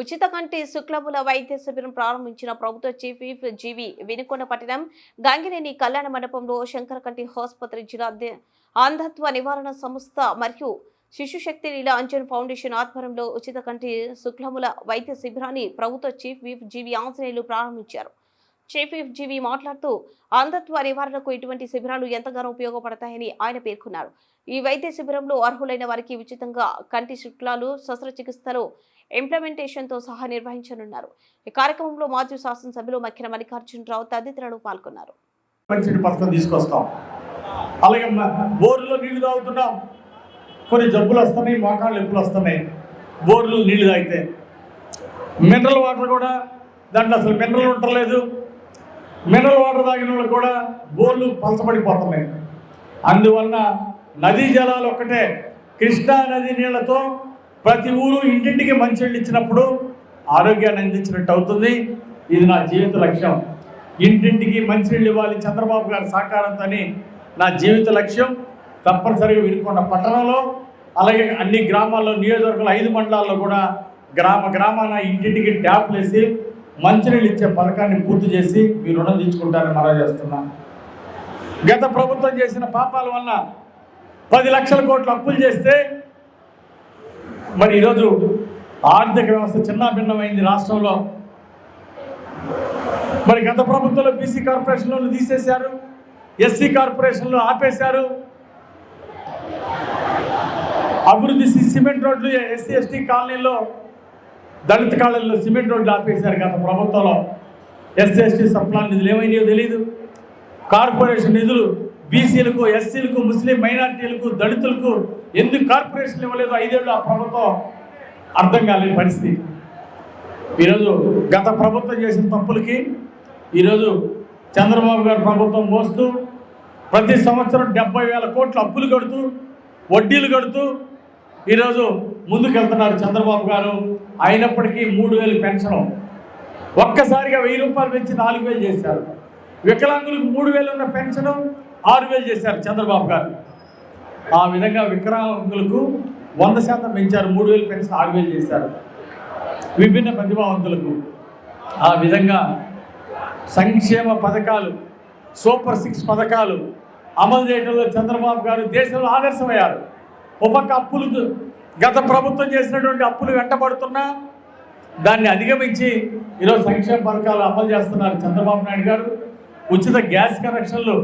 ఉచిత కంటి శుక్లముల వైద్య శిబిరం ప్రారంభించిన ప్రభుత్వ చీఫ్ విప్ జీవి వినుకొండ పట్టణం గంగినేని కళ్యాణ మండపంలో శంకర కంటి ఆసుపత్రి జిల్లా అంధత్వ నివారణ సంస్థ మరియు శిశుశక్తి లీలా అంజన్ ఫౌండేషన్ ఆధ్వర్యంలో ఉచిత కంటి శుక్లముల వైద్య శిబిరాన్ని ప్రభుత్వ చీఫ్ విప్ జీవి ఆంజనేయులు ప్రారంభించారు. చీఫ్ విప్ జీవి మాట్లాడుతూ అంధత్వ నివారణకు ఇటువంటి శిబిరాలు ఎంతగానో ఉపయోగపడతాయని ఆయన పేర్కొన్నారు. ఈ వైద్య శిబిరంలో అర్హులైన వారికి ఉచితంగా కంటి శుక్లాలు శస్త్రచికిత్సలు ఇంప్లిమెంటేషన్తో సహా నిర్వహించనున్నారు. ఈ కార్యక్రమంలో మాజీ శాసనసభ్యులు మక్కిన మల్లికార్జునరావు తదితరులు పాల్గొన్నారు. పథకం తీసుకొస్తాం. అలాగే బోర్లో నీళ్ళు తాగుతున్నాం. కొన్ని జబ్బులు వస్తున్నాయి మోకాళ్ళు నొప్పులు వస్తున్నాయి. బోర్లు నీళ్ళు తాగితే మినరల్ వాటర్ కూడా దాంట్లో అసలు మినరల్ ఉండలేదు మినరల్ వాటర్ తాగిన వాళ్ళు కూడా బోర్లు పలచబడిపోతున్నాయి. అందువలన నదీ జలాలు ఒక్కటే కృష్ణా నది నీళ్ళతో ప్రతి ఊరు ఇంటింటికి మంచినీళ్ళు ఇచ్చినప్పుడు ఆరోగ్యాన్ని అందించినట్టు అవుతుంది. ఇది నా జీవిత లక్ష్యం. ఇంటింటికి మంచినీళ్ళు ఇవ్వాలి చంద్రబాబు గారి సహకారంతో నా జీవిత లక్ష్యం. తప్పనిసరిగా వినుకొండ పట్టణంలో అలాగే అన్ని గ్రామాల్లో నియోజకవర్గంలో ఐదు మండలాల్లో కూడా గ్రామ గ్రామాన ఇంటింటికి ట్యాప్లు వేసి మంచినీళ్ళు ఇచ్చే పథకాన్ని పూర్తి చేసి మీ రుణం తీర్చుకుంటారని మనం చేస్తున్నా. గత ప్రభుత్వం చేసిన పాపాల వల్ల పది లక్షల కోట్లు అప్పులు చేస్తే మరి ఈరోజు ఆర్థిక వ్యవస్థ చిన్న భిన్నమైంది రాష్ట్రంలో. మరి గత ప్రభుత్వంలో బీసీ కార్పొరేషన్లు తీసేశారు ఎస్సీ కార్పొరేషన్లు ఆపేశారు. అభివృద్ధి సిమెంట్ రోడ్లు ఎస్సీ ఎస్టీ కాలనీలో దళిత కాలనీలో సిమెంట్ రోడ్లు ఆపేశారు గత ప్రభుత్వంలో. ఎస్సీ ఎస్టీ సప్లాన్ నిధులు ఏమైనాయో తెలియదు కార్పొరేషన్ నిధులు బీసీలకు ఎస్సీలకు ముస్లిం మైనార్టీలకు దళితులకు ఎందుకు కార్పొరేషన్లు ఇవ్వలేదు? ఐదేళ్ళు ఆ ప్రభుత్వం అర్థం కాలేని పరిస్థితి. ఈరోజు గత ప్రభుత్వం చేసిన తప్పులకి ఈరోజు చంద్రబాబు గారు ప్రభుత్వం మోస్తూ ప్రతి సంవత్సరం డెబ్బై వేల కోట్లు అప్పులు కడుతూ వడ్డీలు కడుతూ ఈరోజు ముందుకెళ్తున్నారు చంద్రబాబు గారు. అయినప్పటికీ మూడు వేలు పెన్షన్. ఒక్కసారిగా వెయ్యి రూపాయలు పెంచి నాలుగు వేలు చేశారు. వికలాంగులకు మూడు వేలు ఉన్న పెన్షన్ ఆరు వేలు చేశారు చంద్రబాబు గారు. ఆ విధంగా వికలాంగులకు వంద శాతం పెంచారు మూడు వేలు పెన్షన్ ఆరు వేలు చేశారు. విభిన్న ప్రతిభావంతులకు ఆ విధంగా సంక్షేమ పథకాలు సూపర్ సిక్స్ పథకాలు అమలు చేయడంలో చంద్రబాబు గారు దేశంలో ఆదర్శమయ్యారు. ఒక్కొక్క అప్పులు గత ప్రభుత్వం చేసినటువంటి అప్పులు వెంటబడుతున్నా దాన్ని అధిగమించి ఈరోజు సంక్షేమ పథకాలు అమలు చేస్తున్నారు చంద్రబాబు నాయుడు గారు. ఉచిత గ్యాస్ కనెక్షన్లు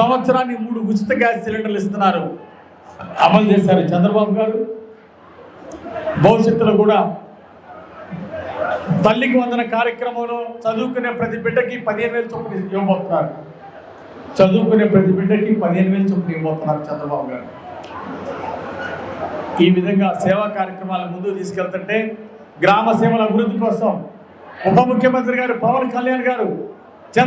సంవత్సరానికి మూడు ఉచిత గ్యాస్ సిలిండర్లు ఇస్తున్నారు. అమలు చేశారు చంద్రబాబు గారు. భవిష్యత్తులో కూడా తల్లికి వందన కార్యక్రమంలో చదువుకునే ప్రతి బిడ్డకి పదిహేను వేలు చొప్పున ఇవ్వబోతున్నారు. చదువుకునే ప్రతి బిడ్డకి పదిహేను వేలు చొప్పున ఇవ్వబోతున్నారు చంద్రబాబు గారు. ఈ విధంగా సేవా కార్యక్రమాల ముందుకు తీసుకెళ్తుంటే గ్రామ సేవల అభివృద్ధి కోసం ఉప ముఖ్యమంత్రి గారు పవన్ కళ్యాణ్ గారు